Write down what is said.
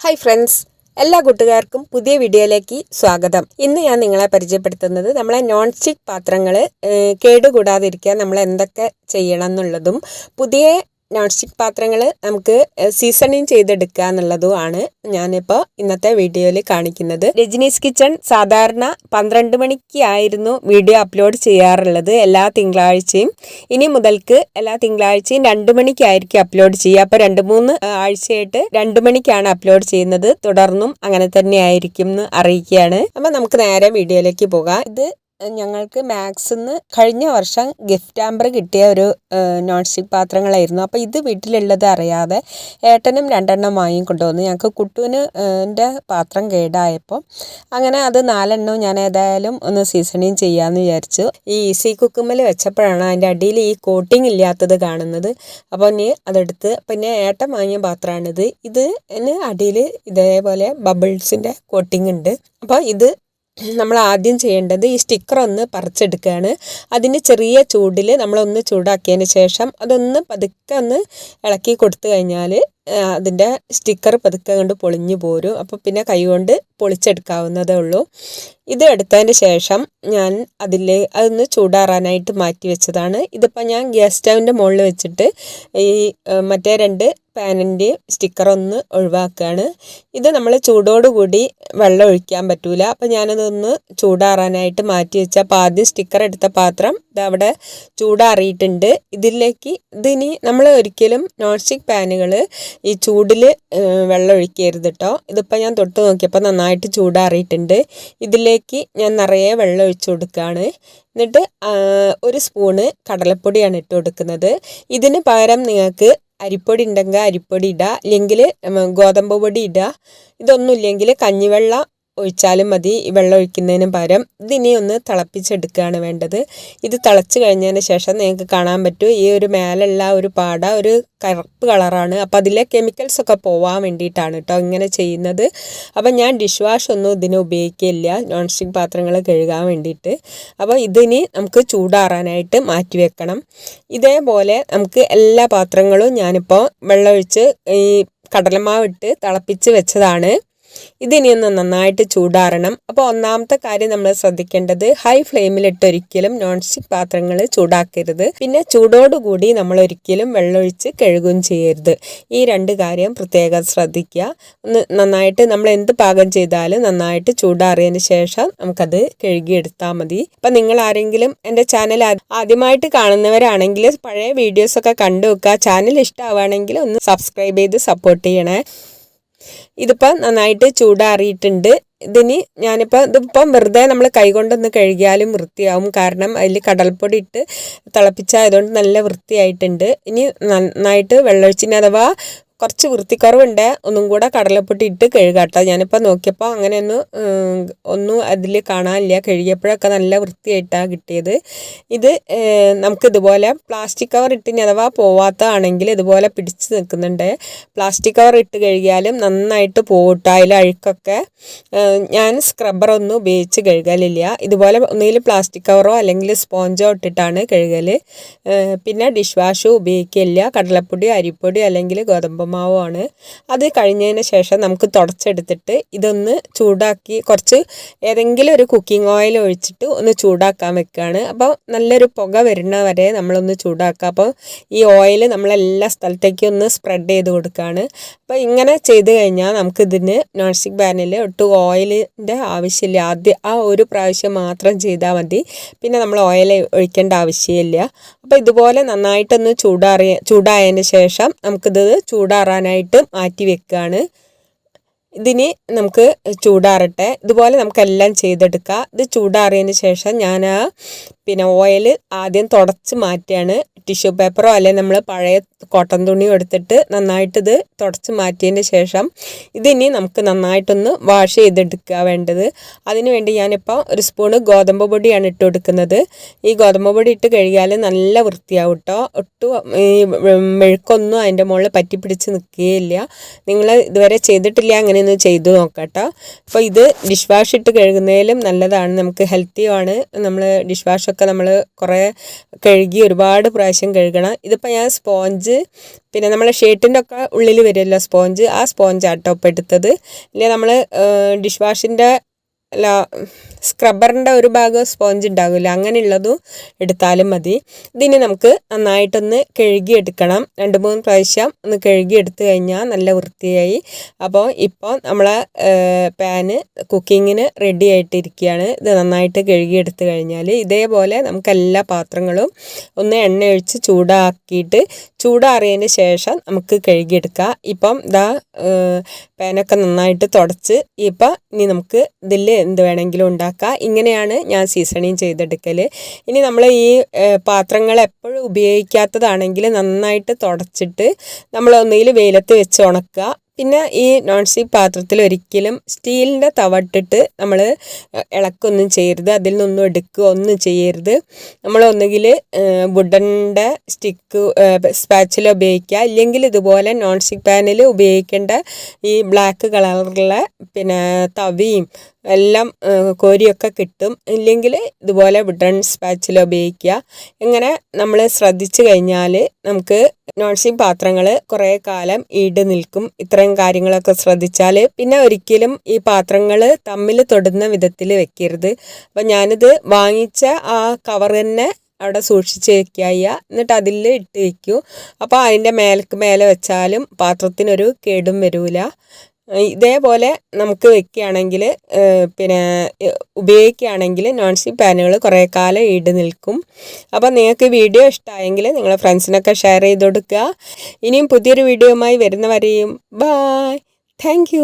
Hi friends എല്ലാ കൂട്ടുകാർക്കും പുതിയ വീഡിയോയിലേക്ക് സ്വാഗതം. ഇന്ന് ഞാൻ നിങ്ങളെ പരിചയപ്പെടുത്തുന്നത് നമ്മളെ നോൺ സ്റ്റിക്ക് പാത്രങ്ങൾ കേടുകൂടാതിരിക്കാൻ നമ്മൾ എന്തൊക്കെ ചെയ്യണം എന്നുള്ളതും പുതിയ നോൺ സ്റ്റിക്ക് പാത്രങ്ങൾ നമുക്ക് സീസണിങ് ചെയ്തെടുക്കുക എന്നുള്ളതുമാണ് ഞാനിപ്പോൾ ഇന്നത്തെ വീഡിയോയിൽ കാണിക്കുന്നത്. രജനീസ് കിച്ചൺ സാധാരണ പന്ത്രണ്ട് മണിക്ക് ആയിരുന്നു വീഡിയോ അപ്ലോഡ് ചെയ്യാറുള്ളത് എല്ലാ തിങ്കളാഴ്ചയും. ഇനി മുതൽക്ക് എല്ലാ തിങ്കളാഴ്ചയും രണ്ട് മണിക്കായിരിക്കും അപ്ലോഡ് ചെയ്യുക. അപ്പോൾ രണ്ട് മൂന്ന് ആഴ്ചയായിട്ട് രണ്ട് മണിക്കാണ് അപ്ലോഡ് ചെയ്യുന്നത്. തുടർന്നും അങ്ങനെ തന്നെ ആയിരിക്കും എന്ന് അറിയിക്കുകയാണ്. അപ്പോൾ നമുക്ക് നേരെ വീഡിയോയിലേക്ക് പോകാം. ഇത് ഞങ്ങൾക്ക് മാക്സിന്ന് കഴിഞ്ഞ വർഷം ഗിഫ്റ്റ് ആമ്പർ കിട്ടിയ ഒരു നോൺ സ്റ്റിക്ക് പാത്രങ്ങളായിരുന്നു. അപ്പോൾ ഇത് വീട്ടിലുള്ളത് അറിയാതെ ഏട്ടനും രണ്ടെണ്ണം വാങ്ങി കൊണ്ടുവന്നു. ഞങ്ങൾക്ക് കുട്ടുവിന് എന്റെ പാത്രം കേടായപ്പോൾ അങ്ങനെ അത് നാലെണ്ണവും ഞാൻ ഏതായാലും ഒന്ന് സീസണിങ് ചെയ്യാമെന്ന് വിചാരിച്ചു. ഈ ഈസി കുക്കുമ്മൽ വെച്ചപ്പോഴാണ് അതിന്റെ അടിയിൽ ഈ കോട്ടിങ് ഇല്ലാത്തത് കാണുന്നത്. അപ്പോൾ ഇനി അതെടുത്ത് പിന്നെ ഏട്ടൻ വാങ്ങിയ പാത്രമാണിത്. ഇത് അടിയിൽ ഇതേപോലെ ബബിൾസിന്റെ കോട്ടിങ് ഉണ്ട്. അപ്പോൾ ഇത് നമ്മൾ ആദ്യം ചെയ്യേണ്ടത് ഈ സ്റ്റിക്കർ ഒന്ന് പറിച്ചെടുക്കുകയാണ്. അതിന് ചെറിയ ചൂടിൽ നമ്മളൊന്ന് ചൂടാക്കിയതിന് ശേഷം അതൊന്ന് പതുക്കെ ഒന്ന് ഇളക്കി കൊടുത്തു കഴിഞ്ഞാൽ അതിന്റെ സ്റ്റിക്കർ പതുക്കെ കൊണ്ട് പൊളിഞ്ഞു പോരും. അപ്പോൾ പിന്നെ കൈകൊണ്ട് പൊളിച്ചെടുക്കാവുന്നതേ ഉള്ളൂ. ഇത് എടുത്തതിന് ശേഷം ഞാൻ അതിലെ അതൊന്ന് ചൂടാറാനായിട്ട് മാറ്റി വെച്ചതാണ്. ഇതിപ്പോൾ ഞാൻ ഗ്യാസ് സ്റ്റൗവിന്റെ മുകളിൽ വെച്ചിട്ട് ഈ മറ്റേ രണ്ട് പാനിന്റെ സ്റ്റിക്കർ ഒന്ന് ഒഴിവാക്കുകയാണ്. ഇത് നമ്മൾ ചൂടോടുകൂടി വെള്ളം ഒഴിക്കാൻ പറ്റൂല. അപ്പോൾ ഞാനതൊന്ന് ചൂടാറാനായിട്ട് മാറ്റി വെച്ച അപ്പോൾ ആദ്യം സ്റ്റിക്കർ എടുത്ത പാത്രം ഇതവിടെ ചൂടാറിയിട്ടുണ്ട്. ഇതിലേക്ക് ഇതിനി നമ്മൾ ഒരിക്കലും നോൺ സ്റ്റിക്ക് പാനുകൾ ഈ ചൂടിൽ വെള്ളം ഒഴിക്കരുത് കേട്ടോ ഇതിപ്പോൾ ഞാൻ തൊട്ട് നോക്കിയപ്പോൾ നന്നായിട്ട് ചൂടാറിയിട്ടുണ്ട്. ഇതിലേക്ക് ഞാൻ നിറയെ വെള്ളം ഒഴിച്ചു കൊടുക്കുകയാണ് എന്നിട്ട് ഒരു സ്പൂണ് കടലപ്പൊടിയാണ് ഇട്ട് കൊടുക്കുന്നത്. ഇതിന് പകരം നിങ്ങൾക്ക് അരിപ്പൊടി ഉണ്ടെങ്കിൽ അരിപ്പൊടി ഇടുക അല്ലെങ്കിൽ ഗോതമ്പ് പൊടി ഇടുക ഇതൊന്നും ഇല്ലെങ്കിൽ കഞ്ഞിവെള്ളം ഒഴിച്ചാലും മതി ഈ വെള്ളം ഒഴിക്കുന്നതിന് പകരം ഇതിനെ ഒന്ന് തിളപ്പിച്ചെടുക്കുകയാണ് വേണ്ടത്. ഇത് തിളച്ച് കഴിഞ്ഞതിന് ശേഷം നിങ്ങൾക്ക് കാണാൻ പറ്റും ഈ ഒരു മേലുള്ള ഒരു പാട ഒരു കറുപ്പ് കളറാണ്. അപ്പോൾ അതിലെ കെമിക്കൽസ് ഒക്കെ പോവാൻ വേണ്ടിയിട്ടാണ് കേട്ടോ ഇങ്ങനെ ചെയ്യുന്നത്. അപ്പോൾ ഞാൻ ഡിഷ് വാഷ് ഒന്നും ഇതിന് ഉപയോഗിക്കില്ല നോൺ സ്റ്റിക്ക് പാത്രങ്ങൾ കഴുകാൻ വേണ്ടിയിട്ട്. അപ്പോൾ ഇതിന് നമുക്ക് ചൂടാറാനായിട്ട് മാറ്റി വെക്കണം. ഇതേപോലെ നമുക്ക് എല്ലാ പാത്രങ്ങളും ഞാനിപ്പോൾ വെള്ളമൊഴിച്ച് ഈ കടലമാവിട്ട് തിളപ്പിച്ച് വെച്ചതാണ്. ഇതിനി ഒന്ന് നന്നായിട്ട് ചൂടാറണം. അപ്പോൾ ഒന്നാമത്തെ കാര്യം നമ്മൾ ശ്രദ്ധിക്കേണ്ടത് ഹൈ ഫ്ലെയിമിലിട്ട് ഒരിക്കലും നോൺ സ്റ്റിക്ക് പാത്രങ്ങൾ ചൂടാക്കരുത്. പിന്നെ ചൂടോടുകൂടി നമ്മൾ ഒരിക്കലും വെള്ളമൊഴിച്ച് കഴുകുകയും ചെയ്യരുത്. ഈ രണ്ട് കാര്യം പ്രത്യേകം ശ്രദ്ധിക്കുക. ഒന്ന് നന്നായിട്ട് നമ്മൾ എന്ത് പാകം ചെയ്താലും നന്നായിട്ട് ചൂടാറിയതിന് ശേഷം നമുക്കത് കഴുകിയെടുത്താൽ മതി. അപ്പം നിങ്ങൾ ആരെങ്കിലും എന്റെ ചാനൽ ആദ്യമായിട്ട് കാണുന്നവരാണെങ്കിൽ പഴയ വീഡിയോസൊക്കെ കണ്ടു വെക്കുക ചാനൽ ഇഷ്ടമാവുകയാണെങ്കിൽ ഒന്ന് സബ്സ്ക്രൈബ് ചെയ്ത് സപ്പോർട്ട് ചെയ്യണേ. ഇതിപ്പോൾ നന്നായിട്ട് ചൂടാറിയിട്ടുണ്ട്. ഇതിന് ഞാനിപ്പോൾ ഇതിപ്പം വെറുതെ നമ്മൾ കൈകൊണ്ടൊന്ന് കഴുകിയാലും വൃത്തിയാവും. കാരണം അതിൽ കടൽപ്പൊടി ഇട്ട് തിളപ്പിച്ചായതുകൊണ്ട് നല്ല വൃത്തിയായിട്ടുണ്ട്. ഇനി നന്നായിട്ട് വെള്ളമൊഴിച്ചിന് അഥവാ കുറച്ച് വൃത്തിക്കുറവുണ്ട്. ഒന്നും കൂടെ കടലപ്പൊട്ടി ഇട്ട് കഴുകാട്ടോ. ഞാനിപ്പോൾ നോക്കിയപ്പോൾ അങ്ങനെയൊന്നും ഒന്ന് ഒന്നും അതിൽ കാണാനില്ല. കഴുകിയപ്പോഴൊക്കെ നല്ല വൃത്തിയായിട്ടാണ് കിട്ടിയത്. ഇത് നമുക്കിതുപോലെ പ്ലാസ്റ്റിക് കവർ ഇട്ടിന് അഥവാ പോവാത്തതാണെങ്കിൽ ഇതുപോലെ പിടിച്ച് നിൽക്കുന്നുണ്ട്. പ്ലാസ്റ്റിക് കവർ ഇട്ട് കഴുകിയാലും നന്നായിട്ട് പോകട്ടോ അതിൽ അഴുക്കൊക്കെ ഞാൻ സ്ക്രബ്ബറൊന്നും ഉപയോഗിച്ച് കഴുകലില്ല. ഇതുപോലെ ഒന്നുകിൽ പ്ലാസ്റ്റിക് കവറോ അല്ലെങ്കിൽ സ്പോഞ്ചോ ഇട്ടിട്ടാണ് കഴുകൽ പിന്നെ ഡിഷ് വാഷും ഉപയോഗിക്കില്ല കടലപ്പൊടി അരിപ്പൊടി അല്ലെങ്കിൽ ഗോതമ്പ് മാവുമാണ് അത് കഴിഞ്ഞതിന് ശേഷം നമുക്ക് തുടച്ചെടുത്തിട്ട് ഇതൊന്ന് ചൂടാക്കി കുറച്ച് ഏതെങ്കിലും ഒരു കുക്കിംഗ് ഓയിൽ ഒഴിച്ചിട്ട് ഒന്ന് ചൂടാക്കാൻ വെക്കുകയാണ് അപ്പോൾ നല്ലൊരു പുക വരുന്ന വരെ നമ്മളൊന്ന് ചൂടാക്കുക അപ്പോൾ ഈ ഓയിൽ നമ്മളെല്ലാ സ്ഥലത്തേക്കും ഒന്ന് സ്പ്രെഡ് ചെയ്ത് കൊടുക്കുകയാണ് അപ്പോൾ ഇങ്ങനെ ചെയ്ത് കഴിഞ്ഞാൽ നമുക്കിതിന് നോൺ സ്റ്റിക് പാനിൽ ഒട്ടും ഓയിലിന്റെ ആവശ്യമില്ല. ആദ്യം ആ ഒരു പ്രാവശ്യം മാത്രം ചെയ്താൽ മതി. പിന്നെ നമ്മൾ ഓയിൽ ഒഴിക്കേണ്ട ആവശ്യമില്ല. അപ്പോൾ ഇതുപോലെ നന്നായിട്ടൊന്ന് ചൂടാറിയ ചൂടായതിന് ശേഷം നമുക്കിത് ചൂടാ ചൂടാറാനായിട്ട് മാറ്റി വെക്കുകയാണ് ഇതിന് നമുക്ക് ചൂടാറട്ടെ. ഇതുപോലെ നമുക്കെല്ലാം ചെയ്തെടുക്കാം. ഇത് ചൂടാറിയതിന് ശേഷം ഞാൻ പിന്നെ ഓയിൽ ആദ്യം തുടച്ച് മാറ്റിയാണ് ടിഷ്യൂ പേപ്പറോ അല്ലെങ്കിൽ നമ്മൾ പഴയ കോട്ടൺ തുണിയോ എടുത്തിട്ട് നന്നായിട്ട് ഇത് തുടച്ച് മാറ്റിയതിന് ശേഷം ഇതിനി നമുക്ക് നന്നായിട്ടൊന്ന് വാഷ് ചെയ്തെടുക്കുക വേണ്ടത്. അതിനുവേണ്ടി ഞാനിപ്പോൾ ഒരു സ്പൂണ് ഗോതമ്പ് പൊടിയാണ് ഇട്ട് കൊടുക്കുന്നത്. ഈ ഗോതമ്പ് പൊടി ഇട്ട് കഴുകിയാൽ നല്ല വൃത്തിയാവും കേട്ടോ ഒട്ടും ഈ മെഴുക്കൊന്നും അതിന്റെ മുകളിൽ പറ്റിപ്പിടിച്ച് നിൽക്കുകയില്ല നിങ്ങൾ ഇതുവരെ ചെയ്തിട്ടില്ല അങ്ങനെയൊന്ന് ചെയ്തു നോക്കട്ടോ. അപ്പോൾ ഇത് ഡിഷ് വാഷ് ഇട്ട് കഴുകുന്നതിലും നല്ലതാണ്. നമുക്ക് ഹെൽത്തിയുമാണ് നമ്മൾ ഡിഷ് വാഷൊക്കെ പാത്രങ്ങളൊക്കെ നമ്മൾ കുറേ കഴുകി ഒരുപാട് പ്രാവശ്യം കഴുകണം. ഇതിപ്പോൾ ഞാൻ സ്പോഞ്ച് പിന്നെ നമ്മളെ ഷർട്ടിന്റെ ഒക്കെ ഉള്ളിൽ വരുമല്ലോ സ്പോഞ്ച്. ആ സ്പോഞ്ച് ആട്ടോ ഇപ്പോൾ എടുത്തത് ഇല്ലെങ്കിൽ നമ്മൾ ഡിഷ് വാഷിന്റെ അല്ല സ്ക്രബ്ബറിന്റെ ഒരു ഭാഗം സ്പോഞ്ച് ഉണ്ടാകില്ല അങ്ങനെയുള്ളതും എടുത്താലും മതി. ഇതിന് നമുക്ക് നന്നായിട്ടൊന്ന് കഴുകിയെടുക്കണം. രണ്ട് മൂന്ന് പ്രാവശ്യം ഒന്ന് കഴുകിയെടുത്ത് കഴിഞ്ഞാൽ നല്ല വൃത്തിയായി. അപ്പോൾ ഇപ്പോൾ നമ്മളെ പാന് കുക്കിങ്ങിന് റെഡി ആയിട്ടിരിക്കുകയാണ്. ഇത് നന്നായിട്ട് കഴുകിയെടുത്ത് കഴിഞ്ഞാൽ ഇതേപോലെ നമുക്ക് എല്ലാ പാത്രങ്ങളും ഒന്ന് എണ്ണ ഒഴിച്ച് ചൂടാക്കിയിട്ട് ചൂടാറിയതിന് ശേഷം നമുക്ക് കഴുകിയെടുക്കാം. ഇപ്പം ഇതാ പാനൊക്കെ നന്നായിട്ട് തുടച്ച് ഇപ്പം ഇനി നമുക്ക് ഇതിൽ എന്ത് വേണമെങ്കിലും ഉണ്ടാക്കാം. ഇങ്ങനെയാണ് ഞാൻ സീസണിങ് ചെയ്തെടുക്കൽ ഇനി നമ്മൾ ഈ പാത്രങ്ങൾ എപ്പോഴും ഉപയോഗിക്കാത്തതാണെങ്കിൽ നന്നായിട്ട് തുടച്ചിട്ട് നമ്മൾ ഒന്നുകിൽ വെയിലത്ത് വെച്ച് ഉണക്കുക. പിന്നെ ഈ നോൺ സ്റ്റിക്ക് പാത്രത്തിൽ ഒരിക്കലും സ്റ്റീലിന്റെ തവട്ടിട്ട് നമ്മൾ ഇളക്കൊന്നും ചെയ്യരുത് അതിൽ നിന്നൊന്നും എടുക്കുക ഒന്നും ചെയ്യരുത്. നമ്മൾ ഒന്നുകിൽ വുഡന്റെ സ്റ്റിക്ക് സ്പാച്ചിൽ ഉപയോഗിക്കുക. ഇല്ലെങ്കിൽ ഇതുപോലെ നോൺ സ്റ്റിക്ക് പാനിൽ ഉപയോഗിക്കേണ്ട ഈ ബ്ലാക്ക് കളറുള്ള പിന്നെ തവിയും എല്ലാം കോരിയൊക്കെ കിട്ടും. ഇല്ലെങ്കിൽ ഇതുപോലെ വുഡൻ സ്പാച്ചിൽ ഉപയോഗിക്കുക. ഇങ്ങനെ നമ്മൾ ശ്രദ്ധിച്ചു കഴിഞ്ഞാൽ നമുക്ക് നോൺ സ്റ്റിക്ക് പാത്രങ്ങൾ കുറേ കാലം ഈട് നിൽക്കും. ഇത്രയും കാര്യങ്ങളൊക്കെ ശ്രദ്ധിച്ചാൽ പിന്നെ ഒരിക്കലും ഈ പാത്രങ്ങൾ തമ്മിൽ തൊടുന്ന വിധത്തിൽ വെക്കരുത്. അപ്പം ഞാനിത് വാങ്ങിച്ച ആ കവർ തന്നെ അവിടെ സൂക്ഷിച്ച് വെക്കുക എന്നിട്ട് അതിൽ ഇട്ട് വയ്ക്കൂ അപ്പോൾ അതിന്റെ മേലേക്ക് മേലെ വെച്ചാലും പാത്രത്തിനൊരു കേടും വരില്ല ഇതേപോലെ നമുക്ക് വെക്കുകയാണെങ്കിൽ പിന്നെ ഉപയോഗിക്കുകയാണെങ്കിൽ നോൺ സ്റ്റിക്ക് പാനുകൾ കുറേ കാലം ഈട് നിൽക്കും. അപ്പോൾ നിങ്ങൾക്ക് വീഡിയോ ഇഷ്ടമായെങ്കിൽ നിങ്ങളെ ഫ്രണ്ട്സിനൊക്കെ ഷെയർ ചെയ്ത് കൊടുക്കുക. ഇനിയും പുതിയൊരു വീഡിയോയുമായി വരുന്നവരെയും ബായ് താങ്ക്